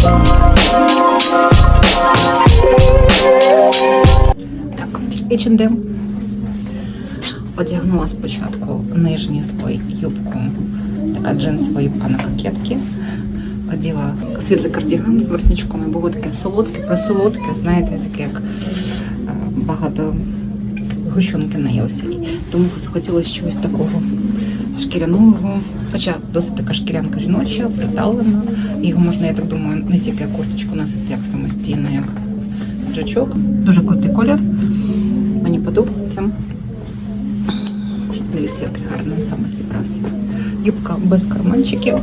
Так, H&M. Одягнула спочатку нижній слой юбку, така джинсова юбка на кокетки. Оділа світлий кардіган з воротничком, і було таке солодке, просолодке, знаєте, таке як е, багато гущонки наїлося. Тому захотілося чогось такого шкіряного. Хоча досить така шкірянка жіноча, приталена. Його можна, я так думаю, не тільки як курточку носити, як самостійно, як джачок. Дуже крутий колір. Мені подобається. Дивіться, який гарний саме зібрався. Юбка без карманчиків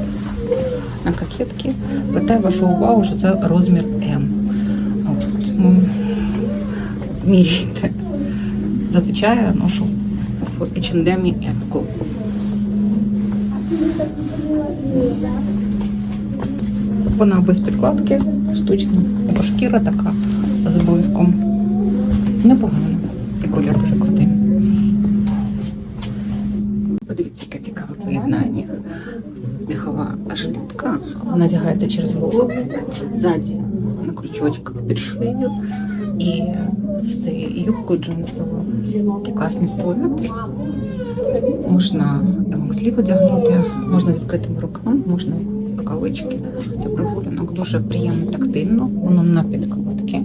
на кокетки. Звертаю вашу увагу, що це розмір М. Ну, міряйте. Зазвичай я ношу в H&M М. Вона без підкладки, штучна, шкіра така з блиском. Непогано. І колір дуже крутий. Подивіться, яке цікаве поєднання. Міхова жилетка. Надягаєте через голову, ззаді на крючочках під шию і з юбкою джинсовою. Такі класні силуети. Можна лонгслів одягнути, можна з відкритими руками, можна рукавички для прогулянок. Дуже приємно тактильно, воно на підкладки.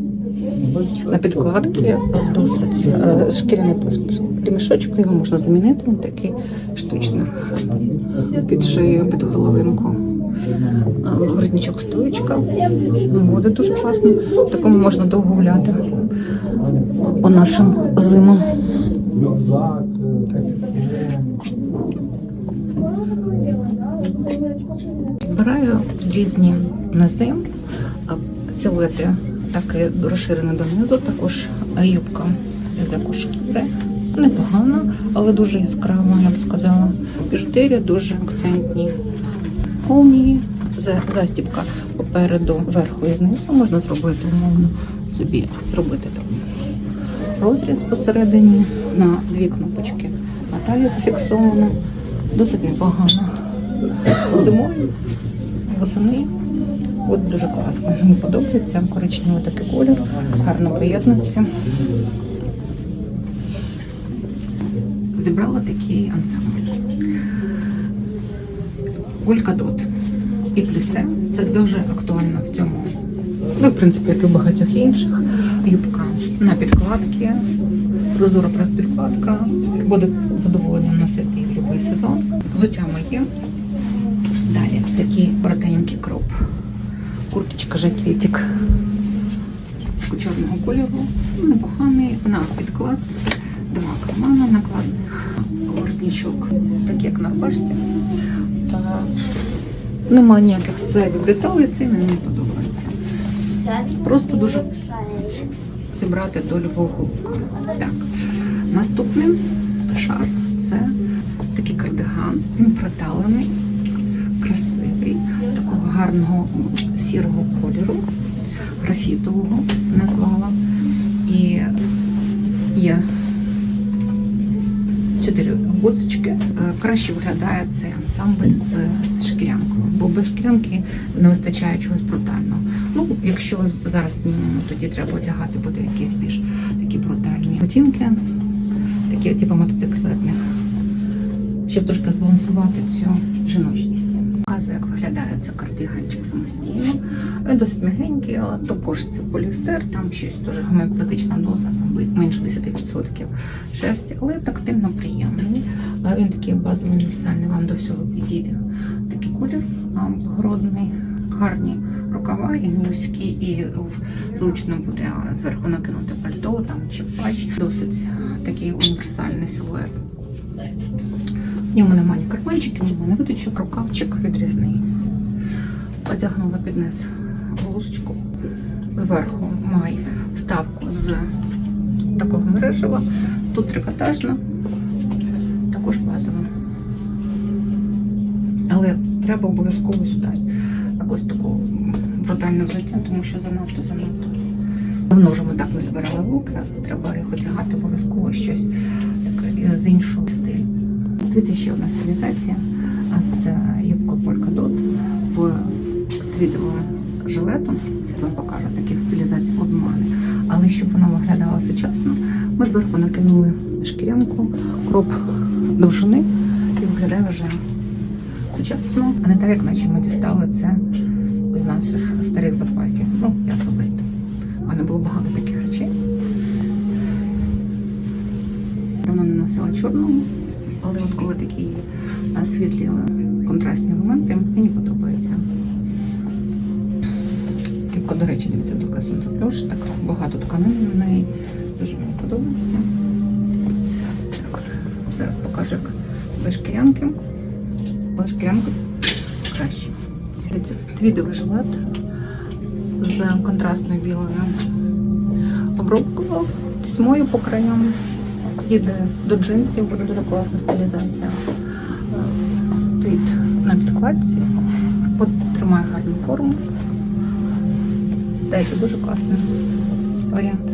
На підкладки досить е, шкіряний ремішочок, його можна замінити на такий штучний під шию, під головинку. Е, Воротничок стоючка. Буде дуже класно. В такому можна довго гуляти по нашим зимам. Збираю різні низи, силуети так і розширені донизу, також юбка з екошкіри. Непогано, але дуже яскрава, я б сказала. Біжутерія дуже акцентні. За- застібка попереду, верху і знизу. Можна зробити умовно собі, зробити там розріз посередині на дві кнопочки. Наталія зафіксована, досить непогано. Зимою, восени. От дуже класно. Мені подобається. Коричневий такий колір, гарно поєднується. Зібрала такий ансамбль. Олька Дот і плісе. Це дуже актуально в цьому. Ну, в принципі, як і в багатьох інших. Юбка на підкладки, прозора підкладка. Буде задоволенням носити в будь-який сезон. Взуття моє. Далі такий коротенький кроп. Курточка жакетик чорного кольору. Непоганий на підкладці. Два кармана накладних. Воротничок, так як на пашці. Нема ніяких зайвих деталей, це мені не подобається. Просто дуже зібрати до любого лука. Так. Наступний шар це такий кардиган. Проталений, красивий, такого гарного сірого кольору, графітового назвала. І є чотири гудзички. Е, Краще виглядає цей ансамбль з, з шкірянкою, бо без шкірянки не вистачає чогось брутального. Ну, якщо зараз знімемо, тоді треба одягати буде якісь більш такі брутальні ботинки, такі типу мотоциклетних, щоб трошки збалансувати цю жіночність. Показую, як виглядає цей кардиганчик самостійно. Він досить м'ягенький, але також це поліестер, там щось дуже гомеопатична доза, там менше 10% шерсті, але тактильно приємний. Він такий базовий універсальний, вам до всього підійде. Такий колір благородний, гарні рукава і вузькі, і зручно буде зверху накинути пальто там, чи плащ. Досить такий універсальний силует. В ньому немає ні карманчиків, ні не виточок, рукавчик відрізний. Одягнула під низ блузочку. Зверху має вставку з такого мережева. Тут трикотажна, також базова. Але треба обов'язково сюди якось таку брутальну взуття, тому що занадто занадто. Давно вже ми так не збирали луки, треба їх одягати обов'язково щось таке з іншого стилю. Дивіться, ще одна стилізація з юбкою Polka Dot в стрітовому жилету. Зараз вам покажу такі в стилізації обмани. Але щоб воно виглядало сучасно, ми зверху накинули шкірянку, кроп довжини і виглядає вже сучасно, а не так, як наче ми дістали це з наших старих запасів. Ну, я особисто. У мене було багато таких речей. Давно не носила чорного, але от коли такі е, світлі е, контрастні елементи, мені подобається. Кіпка, до речі, дивіться, така сонцеплюш, так багато тканин на неї. Дуже мені подобається. Зараз покажу, як без шкірянки. Без шкірянки краще. Дивіться, твідовий жилет з контрастною білою обробкою, тьмою по краям. Іде до джинсів, буде дуже класна стилізація. Е, Твіт на підкладці, тримає гарну форму. Та це дуже класний варіант.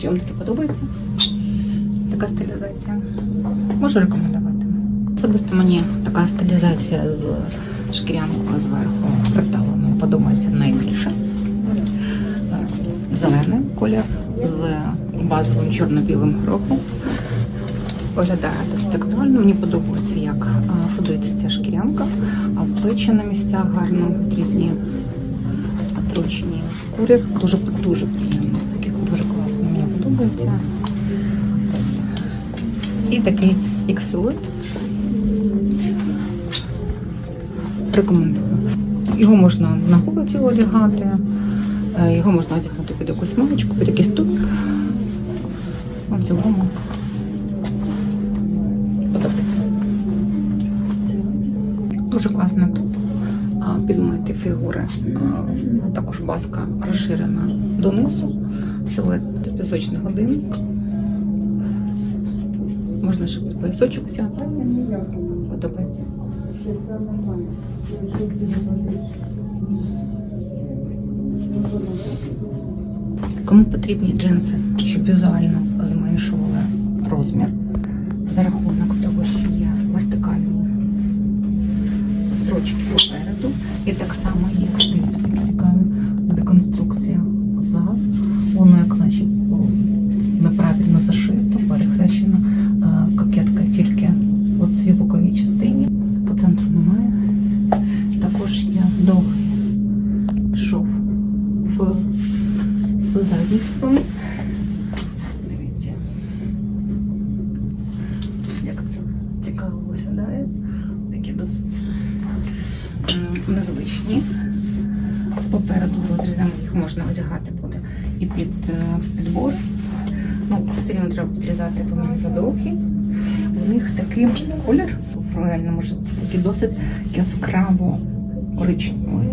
Чи вам таке подобається? Така стилізація. Можу рекомендувати. Особисто мені така стилізація з шкірянкою зверху приталеною подобається найбільше. Колір з базовим чорно-білим горохом. Виглядає досить тактуально. Мені подобається, як е, сидить ця шкірянка, а плечі на місцях гарно різні строчні. Курір дуже дуже приємний. Такий дуже класний. Мені подобається. І такий іксилит. Рекомендую. Його можна на вулиці одягати, е, його можна одягнути під якусь маєчку, під якийсь туп. Ну, В цілому подобається. Дуже класний туп. А, Підмити фігури. Також баска розширена донизу, силует пісочний годинник. Можна ще під поясочок взяти. Подобається. Кому потрібні джинси, щоб візуально зменшували розмір за рахунок того, що є вертикальні строчки попереду. І так само є дивіться, таке цікаве деконструкція зад. Воно як наче о, неправильно зашито, перехрещена е, кокетка тільки от цій боковій частині. По центру немає. Також є довгий шов в, в задній стороні. Дивіться, як це цікаво виглядає. Такі досить м, незвичні. Попереду розрізами їх можна одягати буде і під е, підбор. Ну, все рівно треба підрізати, бо вони задовгі. У них такий колір житті, такий досить яскраво коричневий.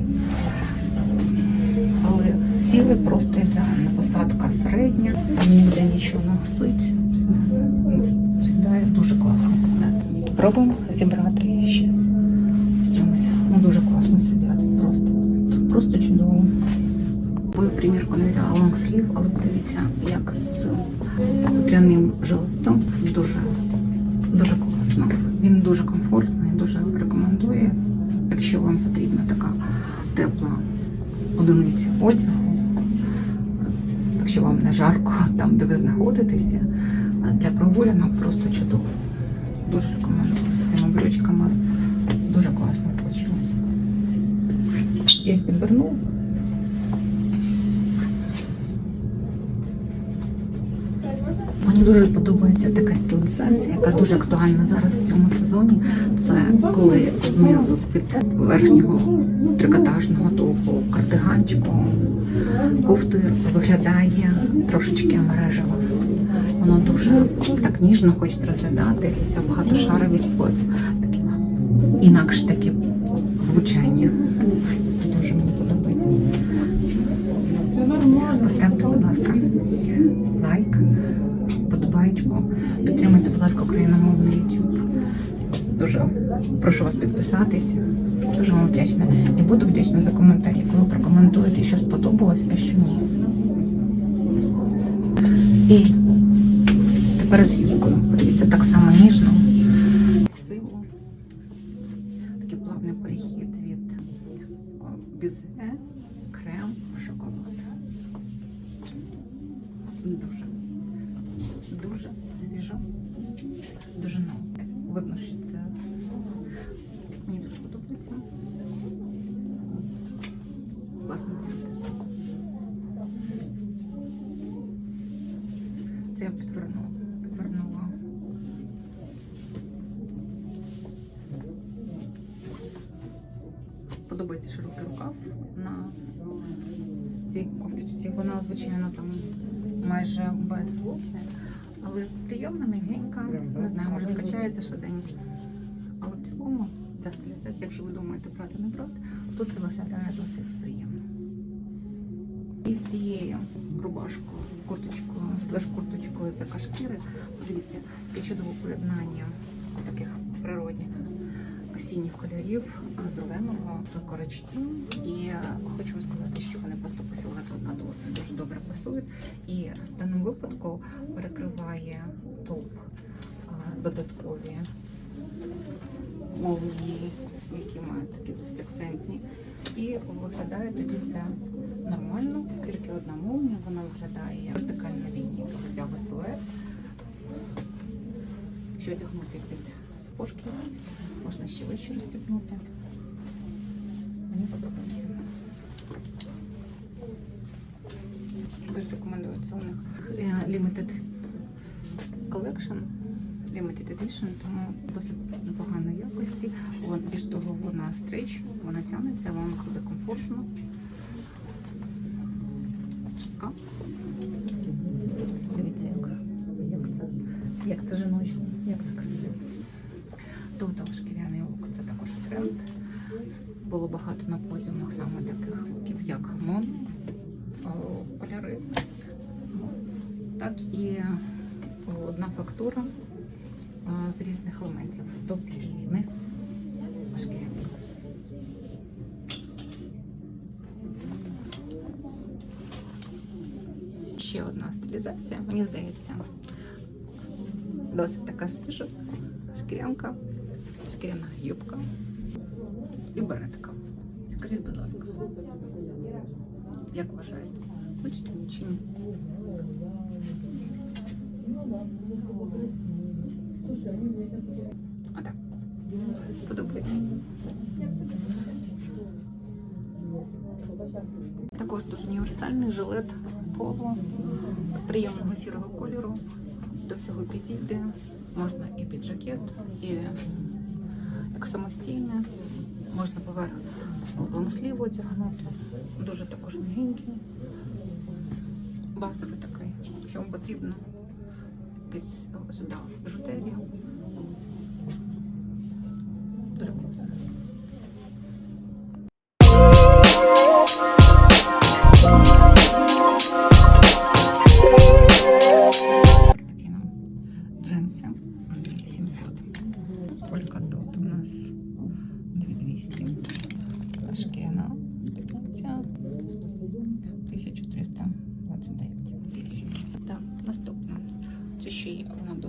Але сіли просто ідеально. Посадка середня, сам ніде нічого не гасить. Сідає дуже класно. Пробуємо зібрати ще класно вийшло. Я їх підвернула. Мені дуже подобається така стилізація, яка дуже актуальна зараз в цьому сезоні. Це коли знизу з під верхнього трикотажного топу, кардиганчику, кофти виглядає трошечки мережево. Воно дуже так ніжно хочеться розглядати. Ця багатошаровість, інакше таке звучання. Дуже мені подобається. Поставте, будь ласка, лайк, подобаєчку. Підтримуйте, будь ласка, україномовний YouTube. Дуже прошу вас підписатись. Дуже вам вдячна. І буду вдячна за коментарі, коли прокоментуєте, що сподобалось, а що ні. І тепер з юбкою. Бренд. Це я підвернула. підвернула. Подобається широкий рукав на цій кофточці. Вона, звичайно, там майже без вовни, але приємна, м'ягенька. Не знаю, може скачається швиденько. Але в цілому, стилізації, якщо ви думаєте брати не брати, тут це виглядає досить приємно. І з цією рубашкою, курточкою, слеш курточкою з кашкіри, подивіться, яке чудове поєднання таких природних осінніх кольорів, зеленого з коричневим. І хочу вам сказати, що вони просто по одна до одної дуже добре пасують. І в даному випадку перекриває топ додаткові молнії, які мають такі досить акцентні. І виглядає тоді це нормально, тільки одна молнія, вона виглядає вертикальна лінія, витягує силует. Що одягнути під сапожки, можна ще вище розстібнути. Мені подобається. Дуже рекомендую. Це у них е, limited collection, edition, тому досить непоганої якості. Більш того, вона стрич, вона тягнеться, вам буде комфортно. Елементів. Топ і низ шкіряний. Ще одна стилізація, мені здається, досить така свіжа шкірянка, шкіряна юбка і беретка. Скажіть, будь ласка, як вважаєте? Хочете чи ні? А універсальний жилет поло приємного сірого кольору. До всього підійде. Можна і під жакет, і як самостійне. Можна поверх лонслів одягнути. Дуже також м'ягенький. Базовий такий. Якщо вам потрібно якийсь сюди бижутерія. Дуже класно.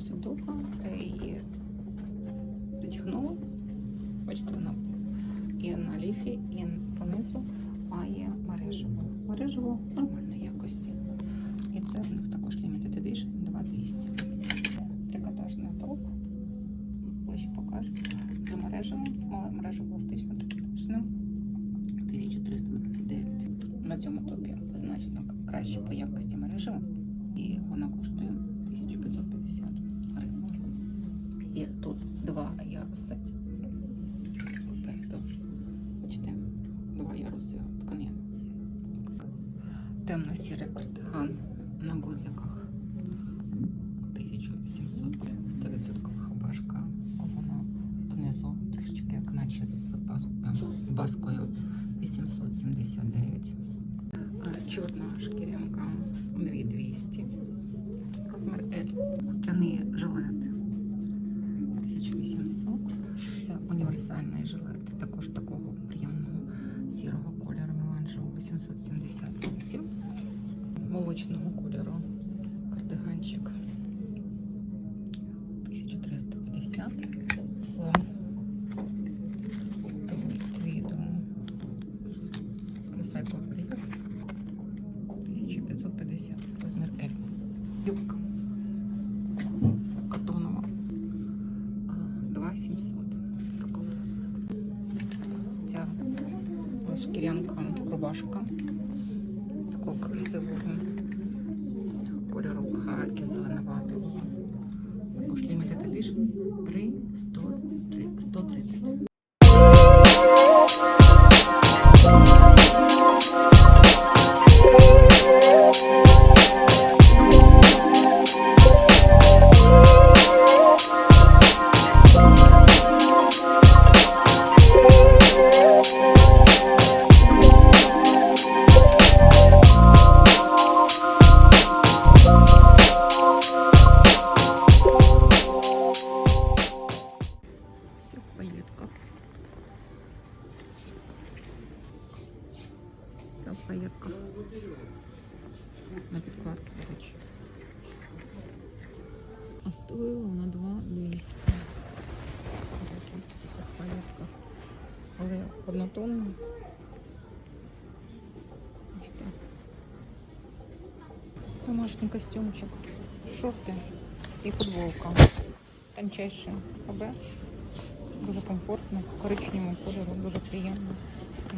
Досить довго її затягнула. Бачите, вона і на ліфі, і понизу має мережу. Мережево Темно-сірий кардиган на гудзиках 1700 100% башка. Воно внизу трошечки як наче з баскою 879. Е, Чорна шкірянка Молочного кольору. Кардиганчик стоїло на 2200. Такі все в пайетках. Але однотонно. Бачите. Домашній костюмчик, шорти і футболка. Тончайше ХБ. Дуже комфортно, коричневого кольору, дуже приємно.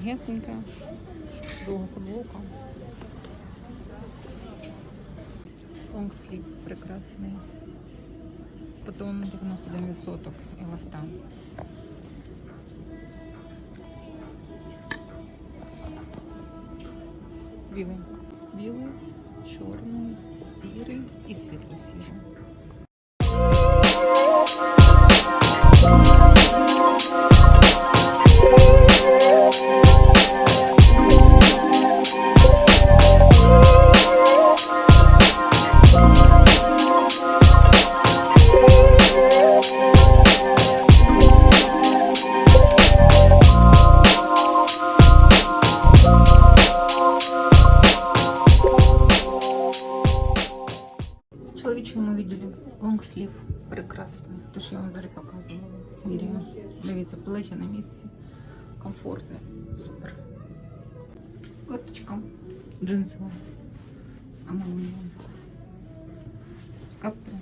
Гесенька, довга футболка. Лонгслів прекрасний. Потом 91% еластан. Білий. Білий, чорний, сірий і світло-сірий. лонгслів прекрасний. Те, що я вам зараз показувала. Міряю. Дивіться, плечі на місці. Комфортне. Супер. Курточка джинсова. Амалія. З каптом.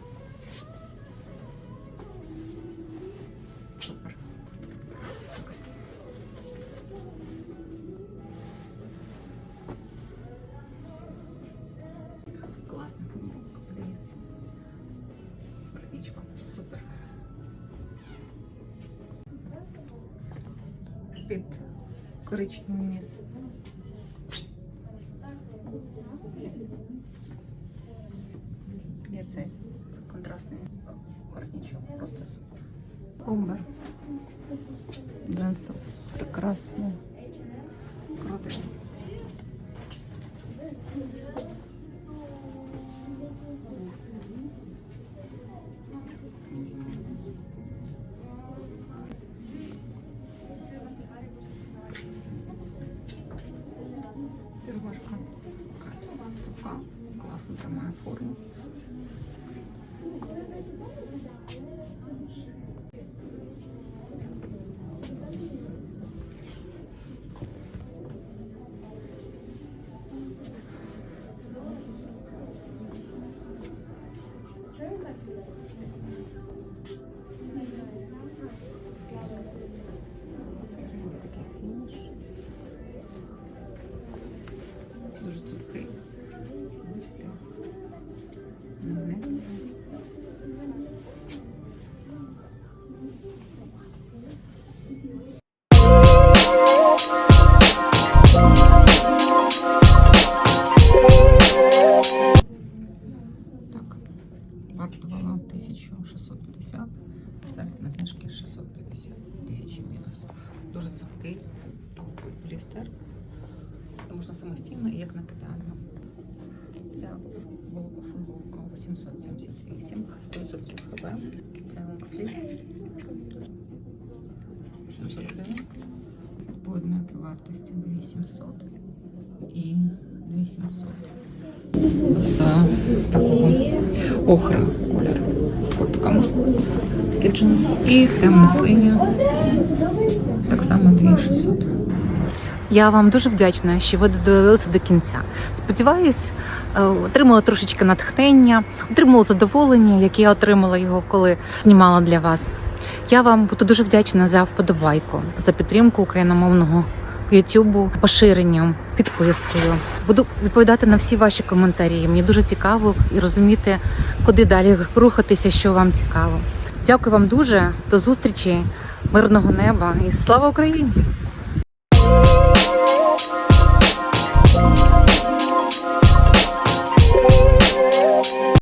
Є цей контрастний воротничок. Просто супер. Бомбер. Джинсов. Прекрасно. Круто. Можна самостійно і як накидально. Була футболка 878, 100% ХБ. Це лонгслів. 800 гривень. По однакій вартості 2700 і 2700. З такого охра кольору. Куртка. Такий джинс. І само 2600. Я вам дуже вдячна, що ви додивилися до кінця. Сподіваюсь, е, отримала трошечки натхнення, отримала задоволення, яке я отримала його, коли знімала для вас. Я вам буду дуже вдячна за вподобайку, за підтримку україномовного Ютубу, поширенням, підпискою. Буду відповідати на всі ваші коментарі. Мені дуже цікаво і розуміти, куди далі рухатися, що вам цікаво. Дякую вам дуже. До зустрічі, мирного неба і слава Україні!